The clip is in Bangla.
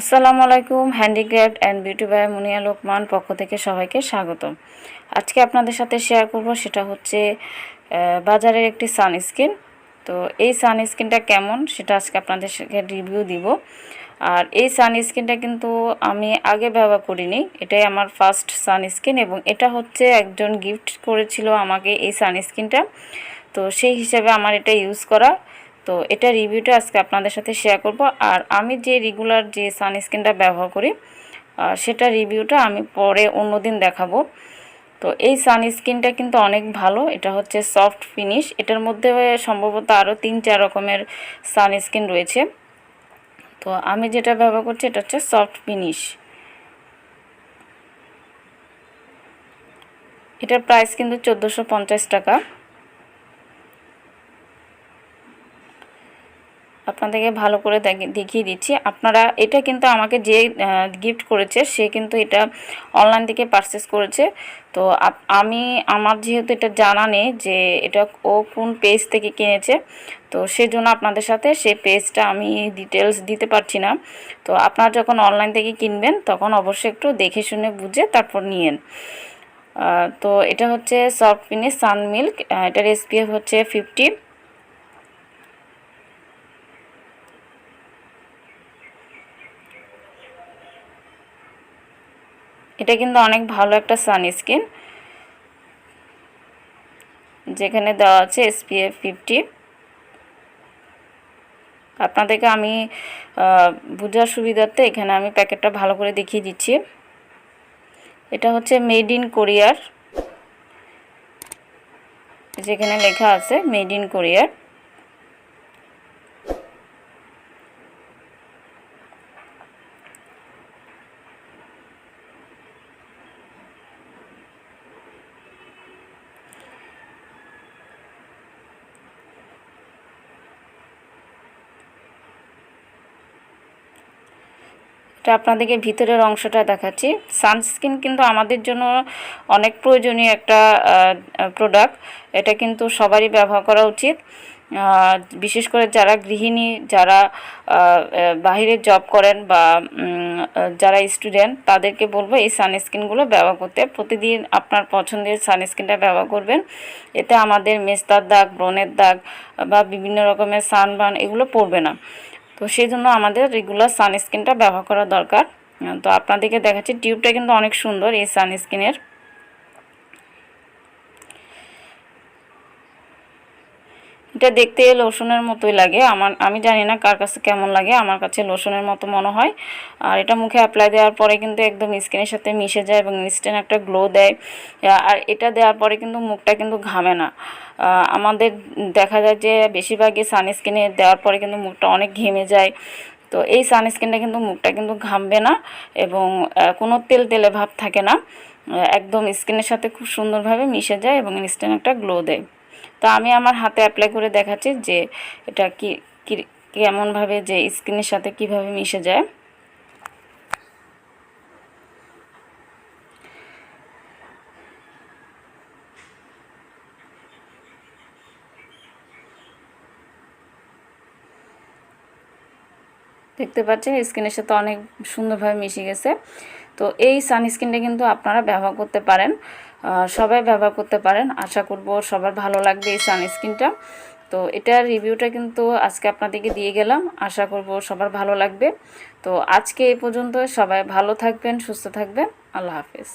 আসসালামু আলাইকুম handicraft and beauty by Munia Lokman পক্ষ থেকে সবাইকে স্বাগতম। আজকে আপনাদের সাথে শেয়ার করব সেটা হচ্ছে বাজারের একটি সানস্ক্রিন তো এই সানস্ক্রিনটা কেমন সেটা আজকে আপনাদের রিভিউ দিব। আর এই সানস্ক্রিনটা কিন্তু আমি আগে ব্যবহার করিনি, এটাই আমার ফার্স্ট সানস্ক্রিন এবং এটা হচ্ছে একজন গিফট করেছিল আমাকে এই সানস্ক্রিনটা তো সেই হিসাবে আমার এটা ইউজ করা। তো এটা রিভিউটা আজকে আপনাদের সাথে শেয়ার করব। আর আমি যে রেগুলার যে সানস্ক্রিনটা ব্যবহার করি সেটা রিভিউটা আমি পরে অন্যদিন দেখাবো। তো এই সানস্ক্রিনটা কিন্তু অনেক ভালো, এটা হচ্ছে সফট ফিনিশ এটার মধ্যে সম্ভবত আরও তিন চার রকমের সানস্ক্রিন রয়েছে। তো আমি যেটা ব্যবহার করছি, এটা হচ্ছে সফট ফিনিশ এটার প্রাইস কিন্তু চোদ্দোশো টাকা। আপনাদেরকে ভালো করে দেখি- দেখিয়ে দিচ্ছি। আপনারা, এটা কিন্তু আমাকে যে গিফট করেছে, সে কিন্তু এটা অনলাইন থেকে পারচেস করেছে। তো আমি, আমার যেহেতু এটা জানা নেই যে, এটা ও কোন পেজ থেকে কিনেছে, তো সেজন্য আপনাদের সাথে সেই পেজটা আমি ডিটেলস দিতে পারছি না। তো আপনারা যখন অনলাইন থেকে কিনবেন, তখন অবশ্যই একটু দেখে শুনে বুঝে তারপর নিয়েন। তো এটা হচ্ছে সফট ফিনিশ সান মিল্ক এটার এসপিএফ হচ্ছে ফিফটি এটা কিন্তু অনেক ভালো একটা সানস্ক্রিন যেখানে দেওয়া আছে এসপিএফ ফিফটি আপনাদেরকে আমি বোঝার সুবিধার্থে এখানে আমি প্যাকেটটা ভালো করে দেখিয়ে দিচ্ছি। এটা হচ্ছে মেড ইন কোরিয়ার যেখানে লেখা আছে মেড ইন কোরিয়ার এটা আপনাদেরকে ভিতরের অংশটা দেখাচ্ছি। সানস্ক্রিন কিন্তু আমাদের জন্য অনেক প্রয়োজনীয় একটা প্রোডাক্ট এটা কিন্তু সবারই ব্যবহার করা উচিত। বিশেষ করে যারা গৃহিণী, যারা বাহিরে জব করেন বা যারা স্টুডেন্ট তাদেরকে বলব এই সানস্ক্রিনগুলো ব্যবহার করতে। প্রতিদিন আপনার পছন্দের সানস্ক্রিনটা ব্যবহার করবেন। এতে আমাদের মেস্তার দাগ, ব্রণের দাগ বা বিভিন্ন রকমের সানবার্ন এগুলো পড়বে না। তো সেই জন্য আমাদের রেগুলার সানস্ক্রিনটা ব্যবহার করা দরকার। তো আপনাদেরকে দেখাচ্ছি টিউবটা কিন্তু অনেক সুন্দর এই সানস্ক্রিনের এটা দেখতে লোশনের মতোই লাগে। আমার আমি জানি না কার কাছে কেমন লাগে, আমার কাছে লোশনের মতো মনে হয়। আর এটা মুখে অ্যাপ্লাই দেওয়ার পরে কিন্তু একদম স্কিনের সাথে মিশে যায় এবং ইনস্ট্যান্ট একটা গ্লো দেয়। আর এটা দেওয়ার পরে কিন্তু মুখটা কিন্তু ঘামে না। আমাদের দেখা যায় যে বেশিরভাগই সানস্ক্রিনে দেওয়ার পরে কিন্তু মুখটা অনেক ঘেমে যায়। তো এই সানস্ক্রিনটা কিন্তু মুখটা কিন্তু ঘামবে না এবং কোনো তেল তেলে ভাব থাকে না। একদম স্কিনের সাথে খুব সুন্দরভাবে মিশে যায় এবং ইনস্ট্যান্ট একটা গ্লো দেয়। তো আমি আমার হাতে অ্যাপ্লাই করে দেখাচ্ছি যে এটা কি কেমনভাবে যে স্কিনের সাথে কীভাবে মিশে যায়। দেখতে পাচ্ছেন, স্কিনের সাথে অনেক সুন্দরভাবে মিশে গেছে। তো এই সানস্ক্রিনটা কিন্তু আপনারা ব্যবহার করতে পারেন সবাই ব্যবহার করতে পারেন। আশা করব সবার ভালো লাগবে এই সানস্ক্রিনটা। তো এটার রিভিউটা কিন্তু আজকে আপনাদেরকে দিয়ে গেলাম, আশা করব সবার ভালো লাগবে। তো আজকে এই পর্যন্ত সবাই ভালো থাকবেন, সুস্থ থাকবেন। আল্লাহ হাফেজ।